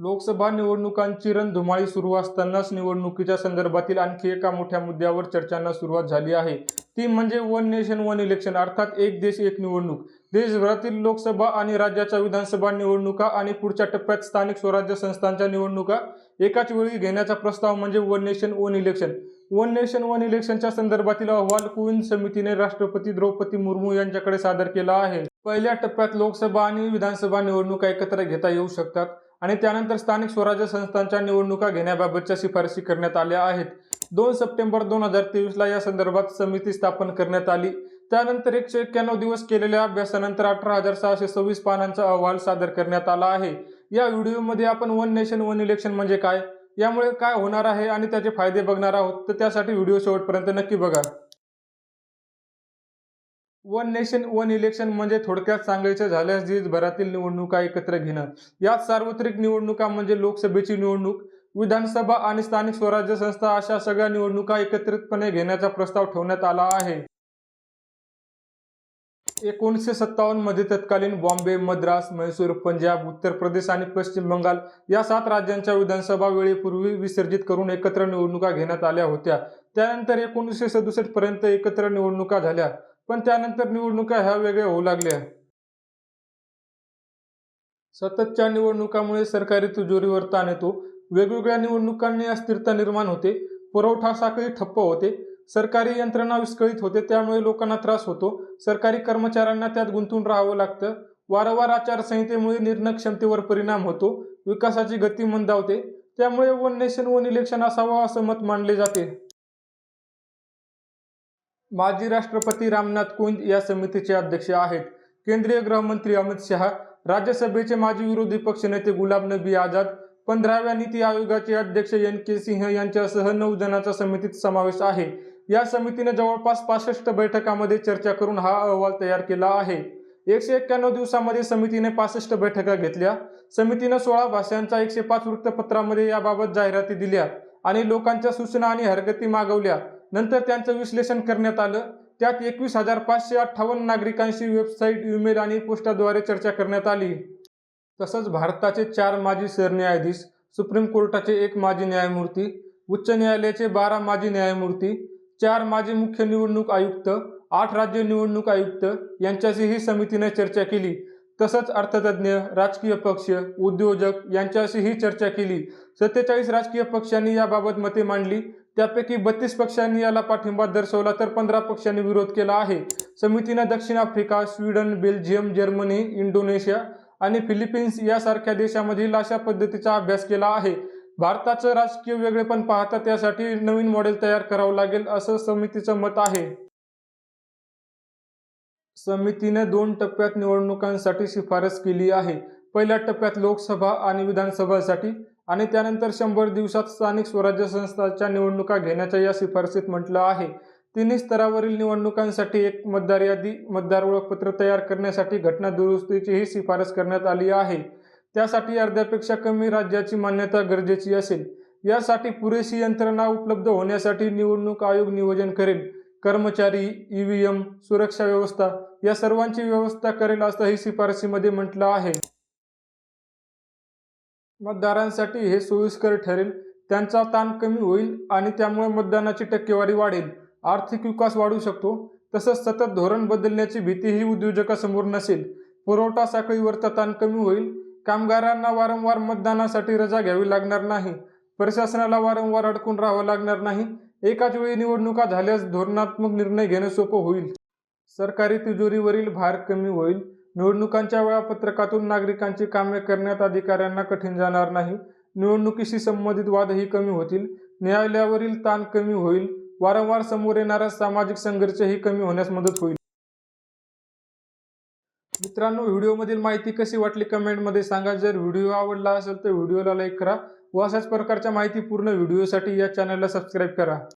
लोकसभा निवडणुकांची रणधुमाळी सुरू असतानाच निवडणुकीच्या संदर्भातील आणखी एका मोठ्या मुद्द्यावर चर्चांना सुरुवात झाली आहे. ती म्हणजे वन नेशन वन इलेक्शन अर्थात एक देश एक निवडणूक. देशभरातील लोकसभा आणि राज्याच्या विधानसभा निवडणुका आणि पुढच्या टप्प्यात स्थानिक स्वराज्य संस्थांच्या निवडणुका एकाच वेळी घेण्याचा प्रस्ताव म्हणजे one nation one election. One nation one इलेक्शनच्या संदर्भातील अहवाल कुईन समितीने राष्ट्रपती द्रौपदी मुर्मू यांच्याकडे सादर केला आहे. पहिल्या टप्प्यात लोकसभा आणि विधानसभा निवडणुका एकत्र घेता येऊ शकतात. आणि त्यानंतर स्थानिक स्वराज्य संस्थांच्या निवडणुका घेण्याबाबतच्या शिफारसी करण्यात आल्या आहेत. दोन सप्टेंबर दोन हजार तेवीसला या संदर्भात समिती स्थापन करण्यात आली. त्यानंतर एकशे एक्क्याण्णव दिवस केलेल्या अभ्यासानंतर अठरा हजार सहाशे सव्वीस पानांचा अहवाल सादर करण्यात आला आहे. या व्हिडिओमध्ये आपण वन नेशन वन इलेक्शन म्हणजे काय? यामुळे काय होणार आहे आणि त्याचे फायदे बघणार आहोत तर त्यासाठी व्हिडिओ शेवटपर्यंत नक्की बघा. वन नेशन वन इलेक्शन म्हणजे थोडक्यात सांगायचं झाल्यास देशभरातील निवडणुका एकत्र घेणं. यात सार्वत्रिक निवडणुका म्हणजे लोकसभेची निवडणूक विधानसभा आणि स्थानिक स्वराज्य संस्था अशा सगळ्या निवडणुका एकत्रितपणे घेण्याचा प्रस्ताव ठेवण्यात आला आहे. एकोणीसशे सत्तावन्नमध्ये तत्कालीन बॉम्बे मद्रास म्हैसूर पंजाब उत्तर प्रदेश आणि पश्चिम बंगाल या सात राज्यांच्या विधानसभा वेळेपूर्वी विसर्जित करून एकत्र निवडणुका घेण्यात आल्या होत्या. त्यानंतर एकोणीसशे सदुसष्ट पर्यंत एकत्र निवडणुका झाल्या. पण त्यानंतर निवडणुका ह्या वेगळ्या होऊ लागल्या. सततच्या निवडणुकामुळे सरकारी तिजोरीवर ताण येतो. वेगवेगळ्या निवडणुकांनी अस्थिरता निर्माण होते. पुरवठा साखळी ठप्प होते. सरकारी यंत्रणा विस्कळीत होते. त्यामुळे लोकांना त्रास होतो. सरकारी कर्मचाऱ्यांना त्यात गुंतून राहावं लागतं. वारंवार आचारसंहितेमुळे निर्णय क्षमतेवर परिणाम होतो. विकासाची गती मंदावते. त्यामुळे वन नेशन वन इलेक्शन असावं असं मत मानले जाते. माजी राष्ट्रपती रामनाथ कोविंद या समितीचे अध्यक्ष आहेत. केंद्रीय गृहमंत्री अमित शहा राज्यसभेचे माजी विरोधी पक्षनेते गुलाब नबी आझाद पंधराव्या नीती आयोगाचे अध्यक्ष एन के सिंह यांच्यासह नऊ जणांचा समितीत समावेश आहे. या समितीने जवळपास पासष्ट बैठकांमध्ये चर्चा करून हा अहवाल तयार केला आहे. एकशे एक्क्याण्णव दिवसामध्ये समितीने पासष्ट बैठका घेतल्या. समितीनं सोळा भाषांच्या एकशे पाच वृत्तपत्रामध्ये याबाबत जाहिराती दिल्या आणि लोकांच्या सूचना आणि हरकती मागवल्या. नंतर त्यांचं विश्लेषण करण्यात आलं. त्यात एकवीस हजार पाचशे अठ्ठावन्न नागरिकांशी वेबसाईट ईमेल आणि पोस्टाद्वारे चर्चा करण्यात आली. तसंच भारताचे चार माजी सरन्यायाधीश सुप्रीम कोर्टाचे एक माजी न्यायमूर्ती उच्च न्यायालयाचे बारा माजी न्यायमूर्ती चार माजी मुख्य निवडणूक आयुक्त आठ राज्य निवडणूक आयुक्त यांच्याशीही समितीने चर्चा केली. तसंच अर्थतज्ज्ञ राजकीय पक्ष उद्योजक यांच्याशीही चर्चा केली. सत्तेचाळीस राजकीय पक्षांनी याबाबत मते मांडली. त्यापैकी बत्तीस पक्षांनी याला पाठिंबा दर्शवला तर पंधरा पक्षांनी विरोध केला आहे. समितीनं दक्षिण Africa Sweden Belgium Germany Indonesia आणि फिलिपिन्स यासारख्या देशामधील अशा पद्धतीचा अभ्यास केला आहे. भारताचं राजकीय वेगळेपण पाहता त्यासाठी नवीन मॉडेल तयार करावं लागेल असं समितीचं मत आहे. समितीने दोन टप्प्यात निवडणुकांसाठी शिफारस केली आहे. पहिल्या टप्प्यात लोकसभा आणि विधानसभासाठी आणि त्यानंतर शंभर दिवसात स्थानिक स्वराज्य संस्थांच्या निवडणुका घेण्याच्या या शिफारसीत म्हटलं आहे. तिन्ही स्तरावरील निवडणुकांसाठी एक मतदार यादी मतदार ओळखपत्र तयार करण्यासाठी घटना दुरुस्तीचीही शिफारस करण्यात आली आहे. त्यासाठी अर्ध्यापेक्षा कमी राज्याची मान्यता गरजेची असेल. यासाठी पुरेशी यंत्रणा उपलब्ध होण्यासाठी निवडणूक आयोग नियोजन करेल. कर्मचारी ईव्हीएम सुरक्षा व्यवस्था या सर्वांची व्यवस्था करेल असंही शिफारसीमध्ये म्हटलं आहे. मतदारांसाठी हे सोयीस्कर ठरेल. त्यांचा ताण कमी होईल आणि त्यामुळे मतदानाची टक्केवारी वाढेल. आर्थिक विकास वाढू शकतो. तसंच सतत धोरण बदलण्याची भीतीही उद्योजकासमोर नसेल. पुरवठा साखळीवरचा ताण कमी होईल. कामगारांना वारंवार मतदानासाठी रजा घ्यावी लागणार नाही. प्रशासनाला वारंवार अडकून राहावं लागणार नाही. एकाच वेळी निवडणुका झाल्यास धोरणात्मक निर्णय घेणं सोपं होईल. सरकारी तिजोरीवरील भार कमी होईल. निवडणुकांच्या वेळापत्रकातून नागरिकांची कामे करण्यात अधिकाऱ्यांना कठीण जाणार नाही. निवडणुकीशी संबंधित वादही कमी होतील. न्यायालयावरील ताण कमी होईल. वारंवार समोर येणारा सामाजिक संघर्षही कमी होण्यास मदत होईल. मित्रांनो व्हिडिओमधील माहिती कशी वाटली कमेंटमध्ये सांगा. जर व्हिडिओ आवडला असेल तर व्हिडिओला लाईक करा व अशाच प्रकारच्या माहिती पूर्ण व्हिडिओसाठी या चॅनलला सबस्क्राईब करा.